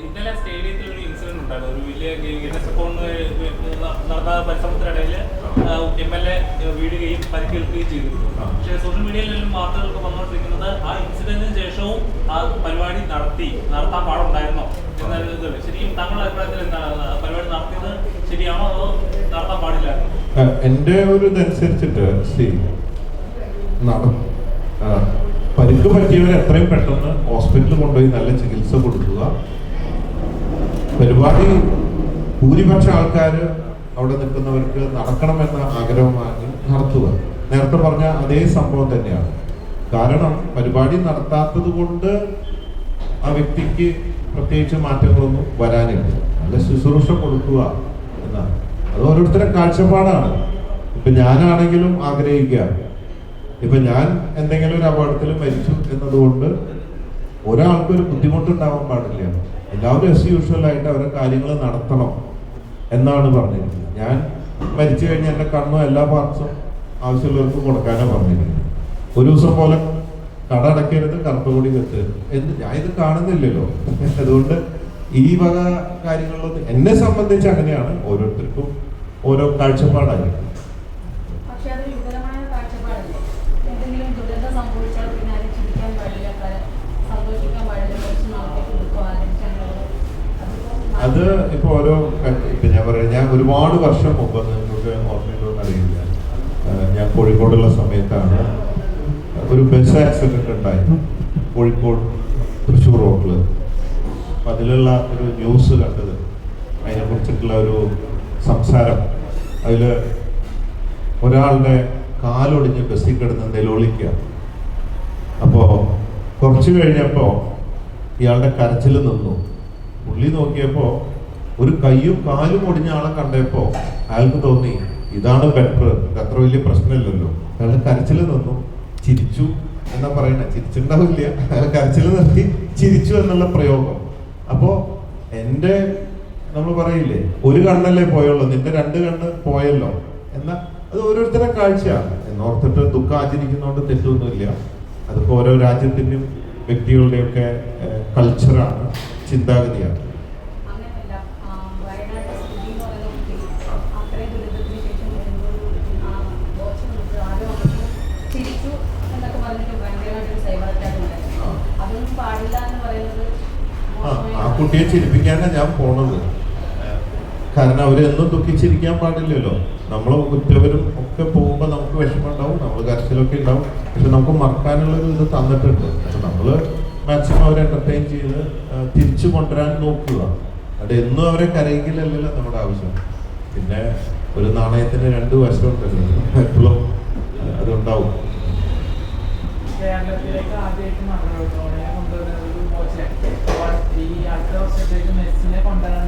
ഇന്നലെ സ്റ്റേഡിയത്തിൽ ഒരു ഇൻസിഡന്റ് ഉണ്ടായിരുന്നു. ഒരു വലിയ ഗിന്നസ് റെക്കോർഡിന് നടന്ന പരിശ്രമത്തിനിടയിൽ എം എൽ എ വീഴുകയും പരിക്കേൽക്കുകയും ചെയ്തു പക്ഷേ സോഷ്യൽ മീഡിയയിലെല്ലാം വാർത്തകളൊക്കെ വന്നുകൊണ്ടിരിക്കുന്നത് ആ ഇൻസിഡന്റിന് ശേഷവും ആ പരിപാടി നടത്തി നടത്താൻ പാടുണ്ടായിരുന്നോ? എന്നൊരു ശരിക്കും താങ്കളുടെ അഭിപ്രായത്തിൽ എന്താണ്? ആ പരിപാടി നടത്തിയത് ശരിയാണോ അതോ നടത്താൻ പാടില്ല എന്റെ ഒരു ഇതനുസരിച്ചിട്ട് സി പരിക്ക് പറ്റിയവർ എത്രയും പെട്ടെന്ന് ഹോസ്പിറ്റലിൽ കൊണ്ടുപോയി നല്ല ചികിത്സ കൊടുക്കുക. പരിപാടി ഭൂരിപക്ഷ ആൾക്കാർ അവിടെ നിൽക്കുന്നവർക്ക് നടക്കണമെന്ന ആഗ്രഹമാണ് നടത്തുക. നേരത്തെ പറഞ്ഞ അതേ സംഭവം തന്നെയാണ്. കാരണം പരിപാടി നടത്താത്തത് കൊണ്ട് ആ വ്യക്തിക്ക് പ്രത്യേകിച്ച് മാറ്റങ്ങളൊന്നും വരാനില്ല. നല്ല ശുശ്രൂഷ കൊടുക്കുക എന്നാണ്. അത് ഓരോരുത്തരുടെ കാഴ്ചപ്പാടാണ്. ഇപ്പൊ ഞാനാണെങ്കിലും ആഗ്രഹിക്കുക. ഇപ്പൊ ഞാൻ എന്തെങ്കിലും ഒരു അപകടത്തിൽ മരിച്ചു എന്നതുകൊണ്ട് ഒരാൾക്കൊരു ഒരു ബുദ്ധിമുട്ടുണ്ടാവാൻ പാടില്ല. എല്ലാവരും എസ് യൂഷ്വൽ ആയിട്ട് അവരുടെ കാര്യങ്ങൾ നടത്തണം എന്നാണ് പറഞ്ഞിരിക്കുന്നത്. ഞാൻ മരിച്ചു കഴിഞ്ഞാൽ എന്റെ കണ്ണും എല്ലാ പാർട്സും ആവശ്യമുള്ളവർക്ക് കൊടുക്കാനാണ് പറഞ്ഞിരുന്നത് ഒരു ദിവസം പോലെ കട അടയ്ക്കരുത് കറുത്ത കെത്തരുത് എന്ത് ഞാൻ ഇത് കാണുന്നില്ലല്ലോ. അതുകൊണ്ട് ഈ വക കാര്യങ്ങളിലൊന്നും എന്നെ സംബന്ധിച്ച് അങ്ങനെയാണ് ഓരോരുത്തർക്കും ഓരോ കാഴ്ചപ്പാടായിരിക്കും പക്ഷെ അതൊരു വികലമായ കാഴ്ചപ്പാടല്ലേ എന്തെങ്കിലും ദുരന്തം സംഭവിച്ചാൽ പിന്നെ ആരും ചിരിക്കാൻ പാടില്ല പല- സന്തോഷിക്കാൻ പാടില്ല കുറച്ച് നാളത്തേക്ക് കൊടുക്കുക ആലോചിച്ചാൽ അത് ഇപ്പൊ ഓരോ ഇപ്പൊ ഞാൻ പറയാം ഞാൻ ഒരുപാട് വർഷം മുമ്പ് നിങ്ങൾക്ക് ഓർമ്മയിലൊന്നും അറിയില്ല. ഞാൻ കോഴിക്കോടുള്ള സമയത്താണ് ഒരു ബസ് ആക്സിഡന്റ് ഉണ്ടായി കോഴിക്കോട് തൃശ്ശൂർ റോഡിൽ. അപ്പൊ അതിലുള്ള ഒരു ന്യൂസ് കണ്ടത്. അതിനെ കുറിച്ചിട്ടുള്ള ഒരു സംസാരം. അതിൽ ഒരാളുടെ കാലൊടിഞ്ഞ് ബസ്സിൽ കിടന്ന് നിലവിളിക്കുക. അപ്പോൾ കുറച്ച് കഴിഞ്ഞപ്പോൾ ഇയാളുടെ കരച്ചിൽ നിന്നു. പുള്ളി നോക്കിയപ്പോൾ ഒരു കയ്യും കാലും ഒടിഞ്ഞ ആളെ കണ്ടപ്പോൾ അയാൾക്ക് തോന്നി ഇതാണ് ബെറ്റർ. അത്ര വലിയ പ്രശ്നമില്ലല്ലോ. അയാൾ കരച്ചിൽ നിന്നു. ചിരിച്ചു എന്നാ പറയണേ. ചിരിച്ചിട്ടുണ്ടാവില്ല. അയാൾ കരച്ചിൽ നിർത്തി ചിരിച്ചു എന്നുള്ള പ്രയോഗം. അപ്പോ എന്റെ നമ്മൾ പറയില്ലേ ഒരു കണ്ണല്ലേ പോയുള്ളൂ. നിന്റെ രണ്ട് കണ്ണ് പോയല്ലോ. എന്നാ അത് ഓരോരുത്തരുടെ കാഴ്ചയാണ് എന്നോർത്തിട്ട് ദുഃഖം ആചരിക്കുന്നതുകൊണ്ട് തെറ്റൊന്നുമില്ല. അതിപ്പോൾ ഓരോ രാജ്യത്തിന്റെയും വ്യക്തികളുടെയൊക്കെ കൾച്ചറാണ് ചിന്താഗതിയാണ്. ആ, കുട്ടിയെ ചിരിപ്പിക്കാനാണ് ഞാൻ പോണത്. കാരണം അവരെന്നും ദുഃഖിച്ചിരിക്കാൻ പാടില്ലല്ലോ. നമ്മൾ കുറ്റവരും ഒക്കെ പോകുമ്പോൾ നമുക്ക് വിഷമം ഉണ്ടാവും നമ്മൾ കരച്ചിലൊക്കെ ഉണ്ടാവും. പക്ഷെ നമുക്ക് മറക്കാനുള്ള ഒരു ഇത് തന്നിട്ടുണ്ട്. നമ്മൾ മാക്സിമം അവരെ എന്റർടൈൻ ചെയ്ത് തിരിച്ചു കൊണ്ടുവരാൻ നോക്കുക. അത് എന്നും അവരെ കരയിക്കലല്ലല്ലോ നമ്മുടെ ആവശ്യം. പിന്നെ ഒരു നാണയത്തിന് രണ്ട് വശമുണ്ടല്ലോ. എപ്പോഴും അതുണ്ടാവും. കേരളത്തിലേക്ക് ആദ്യമായിട്ട് മറന്നോളെ കൊണ്ടുവരുന്നത് ഈ അടുത്ത വർഷത്തേക്ക് മെസ്സിനെ കൊണ്ടുവരാൻ